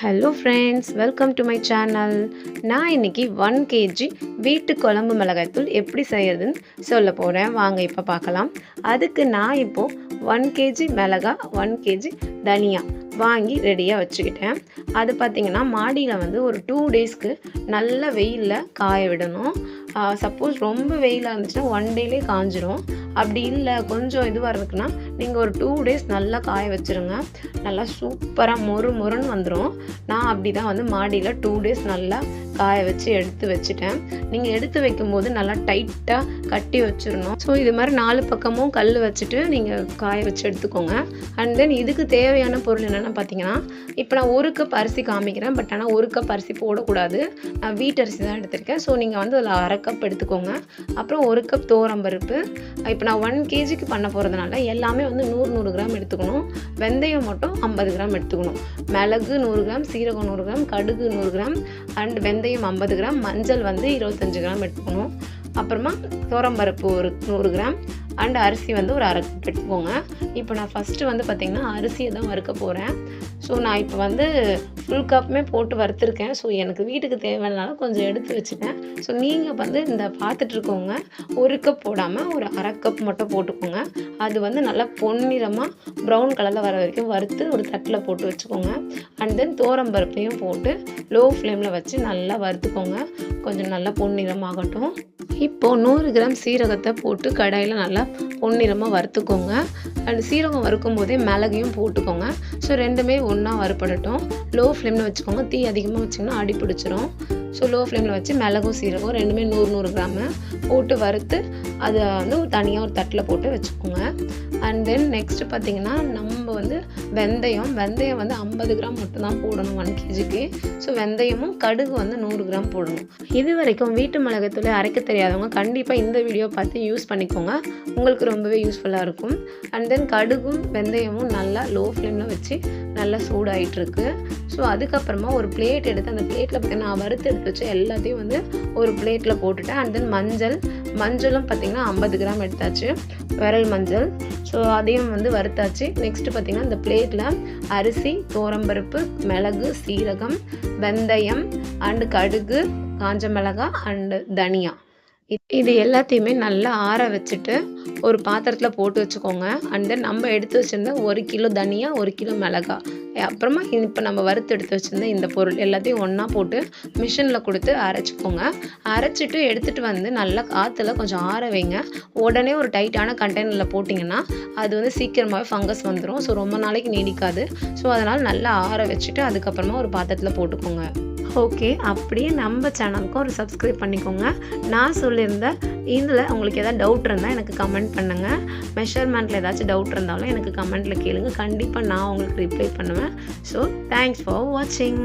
Hello friends welcome to my channel நான் இன்னைக்கு one KG வீட்டு குழம்பு மிளகாய்த்தூள் எப்படி செய்யறதுன்னு சொல்ல போகிறேன் வாங்க இப்போ பார்க்கலாம். அதுக்கு நான் இப்போது ஒன் கேஜி மிளகா ஒன் கேஜி தனியா வாங்கி ரெடியாக வச்சுக்கிட்டேன். அது பார்த்திங்கன்னா மாடியில் வந்து ஒரு டூ டேஸ்க்கு நல்ல வெயிலில் காய விடணும். சப்போஸ் ரொம்ப வெயிலாக இருந்துச்சுன்னா ஒன் டேலே காஞ்சிரும். அப்படி இல்லை கொஞ்சம் இதுவாக இருக்குன்னா நீங்கள் ஒரு டூ டேஸ் நல்லா காய வச்சுருங்க. நல்லா சூப்பராக மொறு மொறுன்னு வந்துடும் நான் அப்படி தான் வந்து மாடியில் டூ டேஸ் நல்லா காய வச்சு எடுத்து வச்சுட்டேன். நீங்கள் எடுத்து வைக்கும்போது நல்லா டைட்டாக கட்டி வச்சிடணும் ஸோ இது மாதிரி நாலு பக்கமும் கல் வச்சுட்டு நீங்கள் காய வச்சு எடுத்துக்கோங்க. அண்ட் தென் இதுக்கு தேவையான பொருள் என்னென்னு பார்த்தீங்கன்னா இப்போ நான் ஒரு கப் அரிசி காமிக்கிறேன். பட் ஆனால் ஒரு கப் அரிசி போடக்கூடாது. நான் வீட்டரிசி தான் எடுத்திருக்கேன். ஸோ நீங்கள் வந்து அதில் அரை கப் எடுத்துக்கோங்க. அப்புறம் ஒரு கப் பருப்பு. இப்போ நான் ஒன் கேஜிக்கு பண்ண போகிறதுனால எல்லாமே வந்து நூறு நூறு கிராம் எடுத்துக்கணும். வெந்தயம் மட்டும் ஐம்பது கிராம் எடுத்துக்கணும். மிளகு நூறு கிராம் சீரகம் நூறு கிராம் கடுகு நூறு கிராம் அண்ட் வெந்தயம் ஐம்பது கிராம் மஞ்சள் வந்து இருபத்தஞ்சு கிராம் எடுத்துக்கணும். அப்புறமா துவரம்பருப்பு ஒரு நூறு கிராம் அண்ட் அரிசி வந்து ஒரு அரை கப் எடுத்துக்கோங்க. இப்போ நான் ஃபஸ்ட்டு வந்து பார்த்திங்கன்னா அரிசியை தான் வறுக்க போகிறேன் ஸோ நான் இப்போ வந்து ஃபுல் கப்புமே போட்டு வறுத்துருக்கேன். ஸோ எனக்கு வீட்டுக்கு தேவையானாலும் கொஞ்சம் எடுத்து வச்சுட்டேன் ஸோ நீங்கள் வந்து இந்த பார்த்துட்ருக்கோங்க ஒரு கப் போடாமல் ஒரு அரை கப் மட்டும் போட்டுக்கோங்க. அது வந்து நல்லா பொன்னிறமாக ப்ரௌன் கலரில் வர வரைக்கும் வறுத்து ஒரு தட்டில் போட்டு வச்சுக்கோங்க. அண்ட் தென் பருப்பையும் போட்டு லோ ஃப்ளேமில் வச்சு நல்லா வறுத்துக்கோங்க. கொஞ்சம் நல்லா பொன்னிறமாகட்டும். இப்போது நூறு கிராம் சீரகத்தை போட்டு கடாயில் நல்லா பொன்னிறமாக வறுத்துக்கோங்க. அண்ட் சீரகம் வறுக்கும் போதே மிளகையும் போட்டுக்கோங்க. ஸோ ரெண்டுமே ஒன்றா வறுப்படட்டும் லோ ஃப்ளேமில் வச்சுக்கோங்க. தீ அதிகமாக வச்சிங்கன்னா அடி பிடிச்சிரும். ஸோ லோ ஃப்ளேமில் வச்சு மிளகும் சீரகம் ரெண்டுமே நூறு நூறு கிராமு போட்டு வறுத்து அதை வந்து தனியாக ஒரு தட்டில் போட்டு வச்சுக்கோங்க. அண்ட் தென் நெக்ஸ்ட்டு பார்த்தீங்கன்னா நம்ம வந்து வெந்தயம் வெந்தயம் வந்து ஐம்பது கிராம் மட்டும்தான் போடணும் ஒன் கேஜிக்கு ஸோ வெந்தயமும் கடுகு வந்து நூறு கிராம் போடணும். இது வரைக்கும் வீட்டு மிளகத்தில் அரைக்க தெரியாதவங்க கண்டிப்பாக இந்த வீடியோ பார்த்து யூஸ் பண்ணிக்கோங்க. உங்களுக்கு ரொம்பவே யூஸ்ஃபுல்லாக இருக்கும். அண்ட் தென் கடுகும் வெந்தயமும் நல்லா லோ ஃப்ளேமில் வச்சு நல்லா சூடாயிட்டிருக்கு. ஸோ அதுக்கப்புறமா ஒரு பிளேட் எடுத்து அந்த பிளேட்டில் பார்த்தீங்கன்னா நான் வறுத்து எடுத்து வச்சு எல்லாத்தையும் வந்து ஒரு பிளேட்டில் போட்டுட்டேன். அண்ட் தென் மஞ்சள் மஞ்சளும் பார்த்திங்கன்னா ஐம்பது கிராம் எடுத்தாச்சு. விரல் மஞ்சள். ஸோ அதையும் வந்து வறுத்தாச்சு. நெக்ஸ்ட்டு பார்த்திங்கன்னா இந்த பிளேட்டில் அரிசி தோரம்பருப்பு மிளகு சீரகம் வெந்தயம் அண்டு கடுகு காஞ்ச மிளகா அண்டு தனியா. இது எல்லாத்தையுமே நல்லா ஆற வச்சுட்டு ஒரு பாத்திரத்தில் போட்டு வச்சுக்கோங்க. அண்ட் தென் நம்ம எடுத்து வச்சுருந்த ஒரு கிலோ தனியா ஒரு கிலோ மிளகா. அப்புறமா இப்போ நம்ம வறுத்து எடுத்து வச்சுருந்த இந்த பொருள் எல்லாத்தையும் ஒன்றா போட்டு மிஷினில் கொடுத்து அரைச்சிக்கோங்க. அரைச்சிட்டு எடுத்துகிட்டு வந்து நல்லா காற்றுல கொஞ்சம் ஆற வைங்க. உடனே ஒரு டைட்டான கண்டெய்னரில் போட்டிங்கன்னா அது வந்து சீக்கிரமாகவே ஃபங்கஸ் வந்துடும் ஸோ ரொம்ப நாளைக்கு நீடிக்காது. ஸோ அதனால் நல்லா ஆற வச்சுட்டு அதுக்கப்புறமா ஒரு பாத்திரத்தில் போட்டுக்கோங்க. ஓகே அப்படியே நம்ம சேனலுக்கும் ஒரு சப்ஸ்கிரைப் பண்ணிக்கோங்க. நான் சொல்லியிருந்த இதில் உங்களுக்கு எதாவது டவுட் இருந்தால் எனக்கு கமெண்ட் பண்ணுங்கள் மெஷர்மெண்ட்டில் ஏதாச்சும் டவுட் இருந்தாலும் எனக்கு கமெண்ட்டில் கேளுங்கள் கண்டிப்பாக நான் உங்களுக்கு ரிப்ளை பண்ணுவேன். ஸோ தேங்க்ஸ் ஃபார் வாட்சிங்